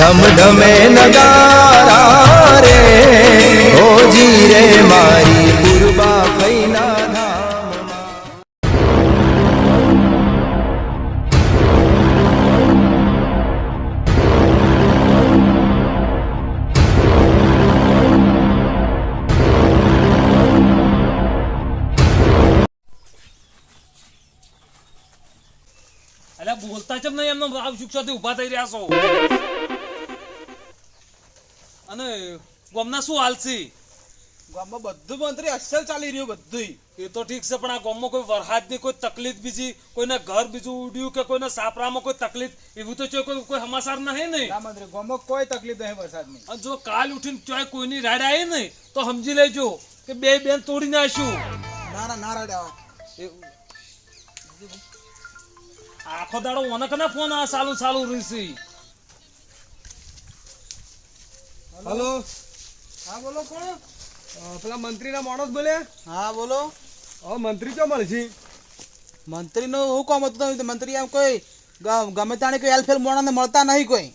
ધમ ધમે નગારા રે ઓજી રે મારી પૂર્વા ફૈના ધામમાં એટલે બોલતા ચમ નહીં એમનો ભાવ શિક્ષાથી ઊભા થઈ રહ્યા છો અને ગામના શું હાલ છે? ગામમાં બધું મંત્રી અસલ ચાલી રહ્યું બધું એ તો ઠીક છે પણ આ ગામમાં કોઈ વરસાદની કોઈ તકલીફ બીજી કોઈને ઘર બીજું ઉડ્યું કે કોઈને સાપરામાં કોઈ તકલીફ એવું તો છે કોઈ કોઈ સમાચાર નહીં ને? ના મંત્રી ગામમાં કોઈ તકલીફ નહીં વરસાદની. અને જો કાલ ઉઠીને ચોય કોઈની રાડ આવી નહીં તો સમજી લેજો કે બે બેન તોડી નાખ્યું. ના ના ના રાડ્યા આખો દાડો ઓનકના ફોન આ ચાલુ સાલું રહેશે હલો. હા બોલો કોણ? પેલા મંત્રીના માણસ બોલે? હા બોલો. હવે મંત્રી ચો મળશે? મંત્રીનો હું કામ હતું તમે મંત્રી એમ કોઈ ગમે તાણે કોઈ એલફેલ મોણાને મળતા નહીં કોઈ.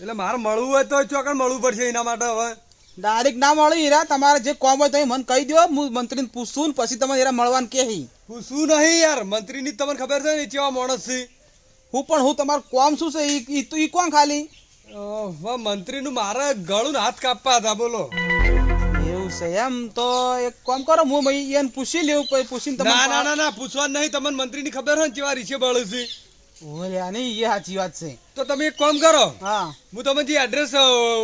એટલે મારે મળવું હોય તો ચોકન મળવું પડશે એના માટે હવે? ડાયરેક્ટ ના મળી હીરા તમારે જે કોમ હોય તમે મને કહી દો હું મંત્રીને પૂછું ને પછી તમે હીરા મળવાનું કે પૂછું નહીં યાર મંત્રીની તમને ખબર છે ને કેવા માણસ છે? હું પણ હું તમારું કોમ શું છે? એ તો એ કોણ ખાલી? મંત્રીનું મારે ગળું ને હાથ કાપવા હતા બોલો. એવું છે એમ તો એક કામ કરો હું ભાઈ એને પૂછી લેવું પછી પૂછીને તમે ના ના ના ના પૂછવા નહીં તમને મંત્રીની ખબર હોય ને કેવા રીશે બળે છે ઓલ્યા નહીં એ સાચી વાત છે. તો તમે એક કામ કરો. હા. હું તમને જે એડ્રેસ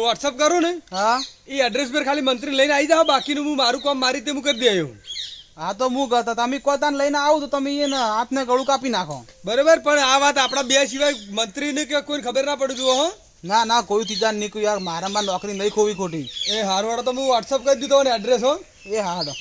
વોટ્સઅપ કરું ને હા. એ એડ્રેસ પર ખાલી મંત્રી લઈને આવી જાઓ બાકીનું હું મારું કામ મારી રીતે હું કરી દઈ હા તો હું કહેતા તમે કોતાને લઈને આવો તો તમે એને હાથને ગળું કાપી નાખો. બરાબર પણ આ વાત આપણા બે સિવાય મંત્રીને કે કોઈ ખબર ના પડતું હો. ના ના કોઈ ચીજા નહીં કોઈ યાર મારા માં નોકરી નહીં ખોવી ખોટી. એ હારવાડો તો હું વોટ્સઅપ કરી દીધો ને એડ્રેસ હો. એ હાડો.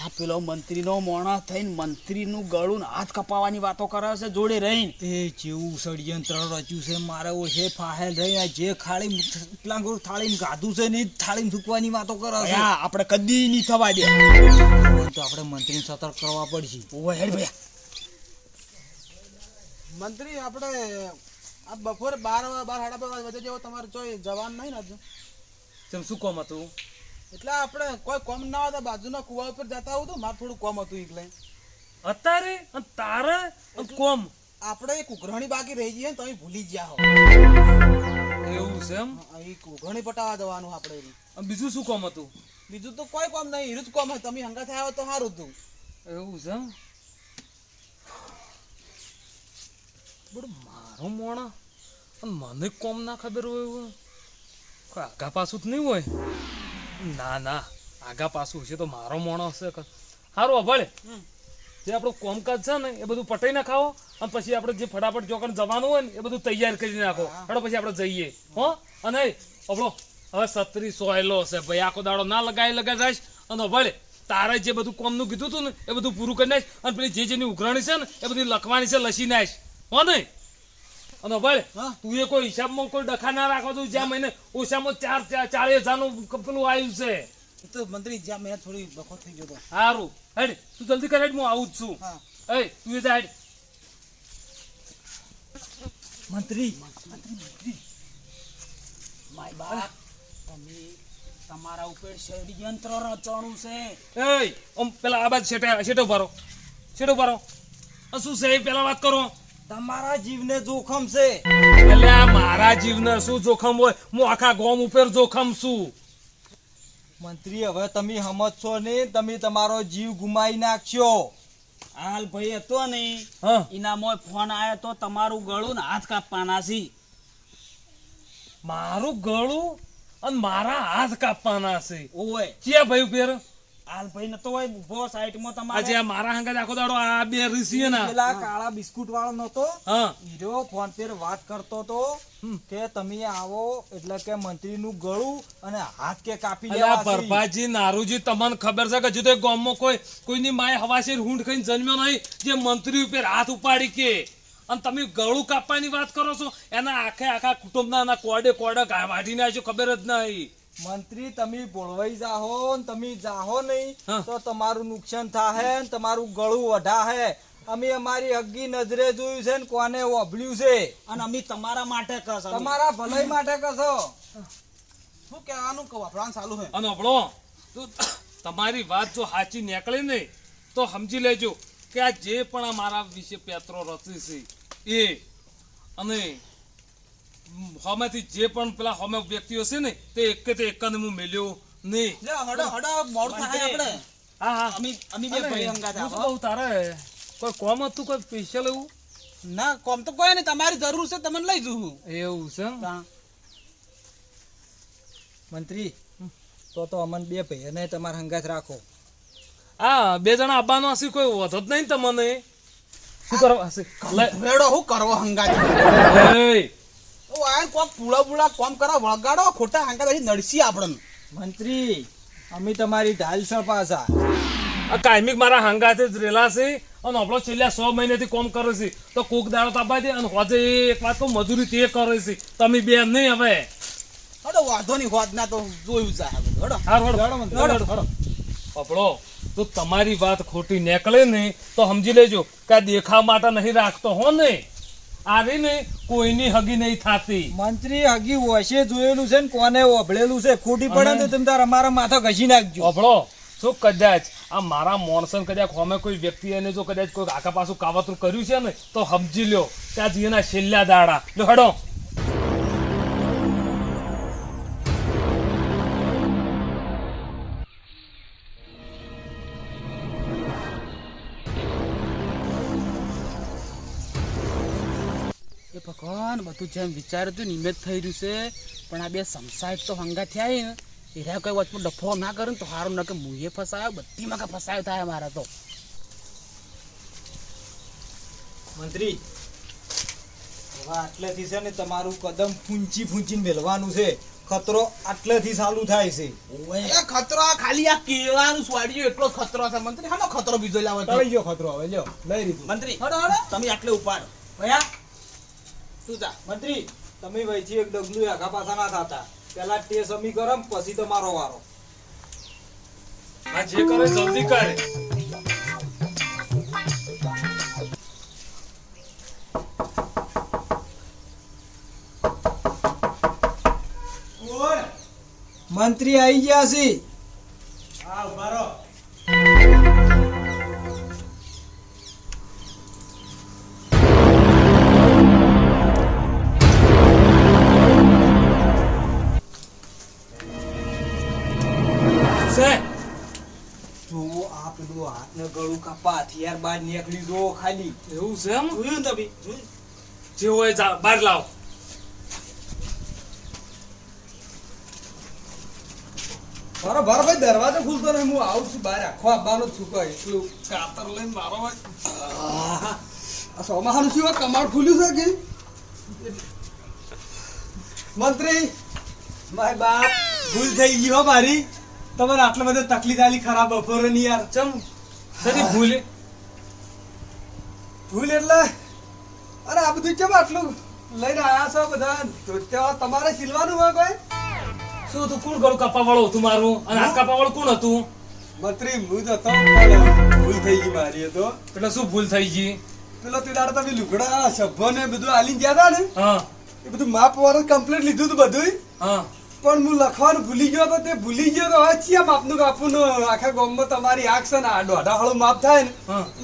આ પેલો મંત્રીનો મોણા થઈને મંત્રીનું ગળું હાથ કપાવવાની વાતો કરે છે જોડે રહીને. તે જેવું ષડયંત્ર રચ્યું છે મારે છે ફાહેલ રહી જે ખાળી ગોળ થાળીમાં ગાધું છે ને થાળીને થાળીમાં થૂકવાની વાતો કરે છે. આપણે કદી નહીં થવા દે. તો આપણે મંત્રીને સતર્ક કરવા પડશે. ઓય હેડ ભૈયા. મંત્રી આપણે આ બપોરે બાર બાર સાડા બાર વાગે જેવો તમારે જોઈ જવાન નહીં ને તેમ શું કોમ હતું? એટલે આપણે કોઈ કોમ ના હતા બાજુના કુવા ઉપર જતા આવું તો મારે થોડું કોમ હતું એટલે. અત્યારે અને તારે કોમ. આપણે એક ઉઘરાણી બાકી રહી જઈએ તો તમે ભૂલી ગયા હો. એવું છે એમ? એક ઉઘરાણી પટાવવા જવાનું આપણે બીજું શું કોમ હતું? બીજું તો કોઈ કામ નહીં હીરું જ કોમ હોય. તમે હંગા થયા તો સારું હતું. એવું છે બડું મારો મોણા? મને કોમ ના ખબર હોય એવું? કોઈ આગા પાછું જ નહીં હોય? ના ના. આગા પાછું હશે તો મારો મોણો હશે સારું અભળે જે આપણું કોમકાજ છે ને એ બધું પટાઈ નાખાવો. અને પછી આપણે જે ફટાફટ ચોકન જવાનું હોય ને એ બધું તૈયાર કરી નાખો. હેડો પછી આપણે જઈએ. હો? અને આપણો હવે સત્રી સોયલો છે. ભાઈ આખો દાડો ના લગાય લગા જાય અને ભલે તારે જે બધું કોમનું કીધું હતું ને એ બધું પૂરું કરી નાખ અને પેલી જે જેની ઉઘરાણી છે ને એ બધી લખવાની છે લસી નાખ હો ને અને ભલે તું એ કોઈ હિસાબમાં કોઈ ડખા ના રાખો તું જ્યાં મહિને ઓછામાં ચાર ચાર હજારનું પેલું આવ્યું છે. તો મંત્રી જ્યાં મેં થોડી બખો થઈ ગયો સારું હેડ તું જલ્દી કરે હું આવું જ છું. હે. એ તું એ હેડ. મંત્રી મંત્રી મંત્રી. માય બાપ. તમે તમારા ઉપર ષડયંત્ર રચવાનું છે. એય ઓમ પેલા આ બાજુ ઊભા રહો. શેઠે ઊભા શું છે? પેલા વાત કરો. તમારા જીવને જોખમ છે. એટલે આ મારા જીવને શું જોખમ હોય? હું આખા ગોમ ઉપર જોખમ છું. મંત્રી હવે તમે સમજશો ને? તમે તમારો જીવ ગુમાવી નાખશો. હાલ ભાઈ હતો ને. હા. ઇનામો ફોન આવ્યો તો તમારું ગળું ને હાથ કાપવાના છે. મારું ગળું? અને મારા હાથ કાપવાના છે. ઓય. ચિયા ભાઈ ઉપર હાલ ભાઈ નતો હોય ઊભો સાઈડમાં તમારે. આજે મારા હંગાત આખો દાડો આ બે રીસી ના. પેલા કાળા બિસ્કુટ વાળો નતો હા. હીરો ફોન પર વાત કરતો તો કે તમે આવો એટલે કે મંત્રી નું ગળું અને હાથ કે કાપી લેવા. ભરપાજી નારુજી તમને ખબર છે કે જુદો ગામમાં કોઈ કોઈની માય હવાશેર હુંડ ખાઈને જન્મ્યો નહીં જે મંત્રી ઉપર હાથ ઉપાડી કે. અને તમે ગળું કાપવાની વાત કરો છો? એના આખે આખા કુટુંબના એના કોડે કોડે ઘા વાઢી નાખ્યો ખબર જ નહીં. મંત્રી તમે ભોળવાઈ જાહો ને તમે જાહો નહીં તો તમારું નુકસાન થાહે ને તમારું ગળું વઢાહે. અમે અમારી હગી નજરે જોયું છે ને કોને ઓભળ્યું છે? અને અમે તમારા માટે કરશો. તમારા ભલાઈ માટે કરશો શું કહેવાનું કહો? વાપરવાનું ચાલુ છે. અને અભળો તમારી વાત જો સાચી નીકળે ને તો સમજી લેજો કે આ જે પણ અમારા વિશે પેત્રો રચી છે એ અને હમેથી જે પણ પેલા હમે વ્યક્તિઓ છે ને તે એક કે તે એક હું મેલ્યો નહીં. હા હા. અને ભાઈ હું તારે કોઈ કોમ હતું કોઈ સ્પેશિયલ એવું? ના કોમ તો કોઈ નહીં તમારી જરૂર છે તમને લઈ જવું એવું છે મંત્રી તો તો અમન બે ભાઈને તમારે હંગાત રાખો. આ બે જણા આવવાનો હશે કોઈ વધો જ નહીં તમને. શું કરવા હશે હું કરવો એય, તો આ કોક પૂળા પૂળા કોમ કરો વળગાડો ખોટા હંગાત પછી નડશી આપણને. મંત્રી અમે તમારી ઢાલ છે પાછા. આ કાયમિક મારા હંગાતે જ રેલા છે અને આપણો છેલ્લા સો મહિનાથી કોમ કરે છે. તો કોક દાડો તાપા દે અને હોજે એક વાત તો મજૂરી તે કરે છે. તમે બે નહીં હવે. હડો વાંધો નહીં હોત ના તો જોયું છે હવે. હડો. હળો હળો પપડો તો તમારી વાત ખોટી નીકળે ને તો સમજી લેજો કે આ દેખાવ માટે નહીં રાખતો હો ને. આવી ને કોઈની હગી નહીં થાતી. મંત્રી હગી વશે જોયેલું છે ને કોને ઓભળેલું છે? ખોટી પડે ને તમે તાર અમારા માથા ઘસી નાખજો. ઓભળો. શું કદાચ આ મારા મોણસન કદાચ હોમે કોઈ વ્યક્તિ એને જો કદાચ કોઈ આખા પાછું કાવતરું કર્યું છે ને તો સમજી લ્યો કે આ જીવના છેલ્લા દાડા. લો હડો. એ ભગવાન બધું જેમ વિચાર્યું હતું ને એમ થઈ રહ્યું છે. પણ આ બે સંસારિક તો હંગા થયા ને એરા કોઈ વચમાં ડફો ના કરે તો સારું ના કે મુએ ફસાયો બધી માં ફસાયો થાય મારા તો. મંત્રી હવે આટલેથી છે ને તમારું કદમ ફૂંચી ફૂંચીને મેળવાનું છે. ખતરો આટલેથી ચાલુ થાય છે. ઓય ખતરો ખાલી આ કેવાનું સ્વાડ્યો એટલો ખતરો છે મંત્રી. હાનો ખતરો બીજો લાવો? ગયો ખતરો હવે લ્યો લઈ રીતું મંત્રી હડો હડો તમે આટલે ઉપાડો. ભયા? તું જા. મંત્રી તમે વહીથી એક ડગલું આગા પાછા ના થતા. પેલા ટેસ સમી કરો પછી તમારો વારો. આ જે કરે જલ્દી કરે. મંત્રી આવી ગયા છે. છે બાર નીકળી દો ખાલી. એવું છે એમ? જોયું તમે? જે હોય બહાર લાવો. મારો ભાર ભાઈ દરવાજો ખુલતો નહીં હું આવું છું બહાર. આખો આવવાનો છું કઈ એટલું કાતર લઈને મારો ભાઈ આ સોમાહાનું શું કમાડ ખુલ્યું છે કે? મંત્રી માય બાપ ભૂલ થઈ ગઈ હો મારી. તમારે આટલા બધા તકલીફ આલી ખરાબ બપોરે ની યાર. ચમ સરી ભૂલે? ભૂલ એટલે? અરે આ બધું કેમ આટલું લઈને આયા છો બધા? તમારે સિલવાનું હોય કોઈ? શું તું કોણ ગળું કાપવા વાળો હતું મારું? અને આ કાપવા વાળું કોણ હતું? મંત્રી હું તો હતો ભૂલ થઈ ગઈ મારી તો. એટલે શું ભૂલ થઈ ગઈ? પેલો તે દાડે તમે લુગડા સભ્યો ને બધું આલી ગયા હતા ને? હા. એ બધું માપ વાળું કમ્પ્લીટ લીધું હતું બધું હા. પણ હું લખવાનું ભૂલી ગયો તો તે ભૂલી ગયો તો હવે ચિયા માપનું કાપું આખા ગામમાં તમારી આંખ છે ને દોઢા હળું માપ થાય ને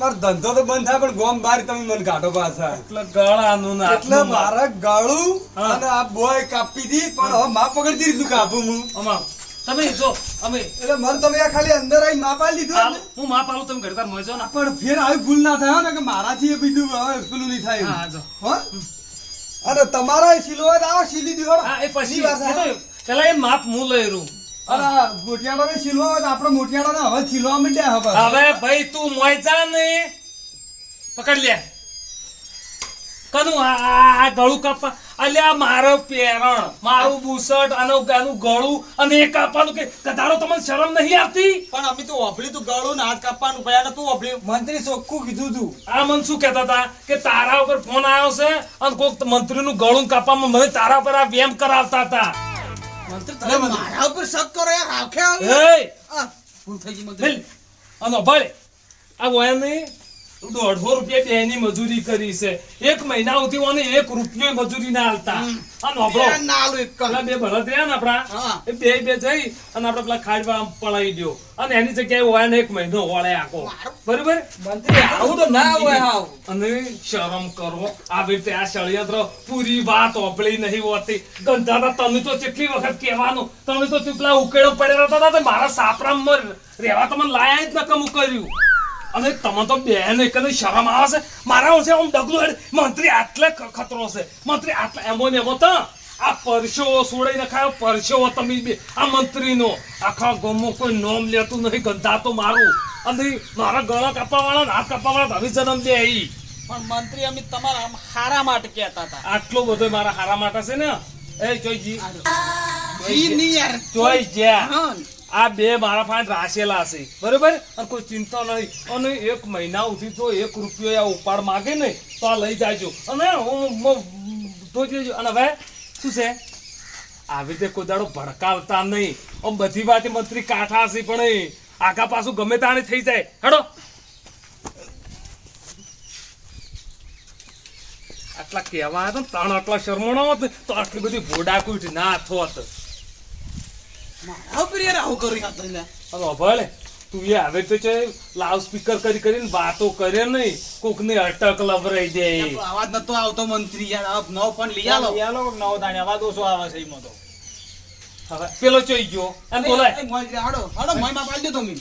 મારો ધંધો તો બંધ થાય પણ ગોમ બહાર તમે મને કાઢો પાછા. એટલે ગળાનું એટલે. મારા ગાળું અને આ બોય કાપી દી પણ હવે માપ પકડતી રીતનું કાપું હું. અમા તમે જો અમે. એટલે મન તમે આ ખાલી અંદર આવી માપ આલી દીધું હું માપ આલું તમે ઘડીવાર મજો ને. પણ ફેર આવી ભૂલ ના થાય ને કે મારાથી એ બીજું હવે પેલું નહીં થાય હા જો. હા? અને તમારો સિલો હોય તો આવો સીલી દીધો. હા એ પછી. ની એ પેલા એ માપ હું લઈ રૂ? અને ને સિલવા હોય તો આપણે મોટિયાળો હવે સિલવા માંડ્યા હવે. હવે ભાઈ તું મોય ને. પકડ લે. કનું આ આ- આ ગળું કાપવા અલ્યા મારો પેરણ મારું બુસટ આનું આનું ગળું અને એ કાપવાનું કે કદાડો તમને શરમ નહીં આવતી? પણ અમે તો ઓભળી તું ગળું ને હાથ કાપવાનું ભયા તું ઓભળી મંત્રી ચોખ્ખું કીધું તું. આ મન શું કહેતા હતા? કે તારા ઉપર ફોન આવ્યો છે અને કોઈક મંત્રીનું ગળું કાપવામાં મને તારા પર આ વેમ કરાવતા હતા. મારા ઉપર શક કરો યાર આખે ભૂલ થઈ ગઈ મંત્રી. અને ભલે આ વયાને દોઢસો રૂપિયા બેની મજૂરી કરી છે. એક મહિના સુધી ઓને એક રૂપિયો મજૂરી ના અને આપણો ના એક બે બળદ રહ્યા ને આપડા એ બે બે જઈ અને આપડે પેલા ખાડવા પડાવી દો અને એની જગ્યાએ વયાને એક મહિનો વળે આખો. બરોબર? મંત્રી આવું તો ના હોય અને શરમ કરો. આવી રીતે આ ષડયંત્ર પૂરી વાત ઓપળી નહીં હોતી. ગંધાતા તમે તો કેટલી વખત કહેવાનું? તમે તો પેલા ઉકેડો પડેલા હતા. મારા સાપરામાં રહેવા તો મને લાયા જ નકમું કર્યું અને તમે તો બેન એકને શરમ આવે છે? મારા હશે આમ ડગલું હેડ. મંત્રી આટલે ખતરો છે. મંત્રી આટલે એમો ને એમો તો આ પરસેવો સોડાઈ નખાયો પરસેવો તમે બે આ મંત્રીનો. આખા ગમો કોઈ નોમ લેતું નહીં ગંધા તો મારું. અને મારા ગળા કાપવા વાળા હાથ કાપવા વાળા હવે જન્મ દે એ પણ મંત્રી અમે તમારા આમ હારા માટે કહેતા હતા. આટલો બધો મારા હારા માટે છે ને? એ જોઈજી જોઈ જ્યાં. આ બે મારા પાસે રાસેલા છે. બરોબર? અને કોઈ ચિંતા નહીં. અને એક મહિના સુધી તો એક રૂપિયો આ ઉપાડ માગે ને, તો આ લઈ જાજો. અને હું ધોઈ દેજો અને હવે શું છે? આવી રીતે કોઈ ભડકાવતા નહીં. આમ બધી વાતે મંત્રી કાઠા હશે પણ આખા પાછું ગમે તાને થઈ જાય. હેડો. આટલા કહેવા હતા ત્રણ આટલા શરમણો હોત તો આટલી બધી ભોડાકૂટ ના થોત મારા ઉપર યાર આવું કર્યું યાર તમે. હવે ભલે તું એ હવે તો છે લાઉડ સ્પીકર કરી કરીને વાતો કરે નહીં. કોક ને અટક લવરાઈ દે. અવાજ નતો આવતો મંત્રી યાર નવો ફોન લઈ આલો. નવો દાણે અવાજ ઓછો આવે છે એમાં તો. હવે પેલો ચોઈ ગયો. એ, મોય, હાડો હાડો મોયમાં પાડી દો તમે.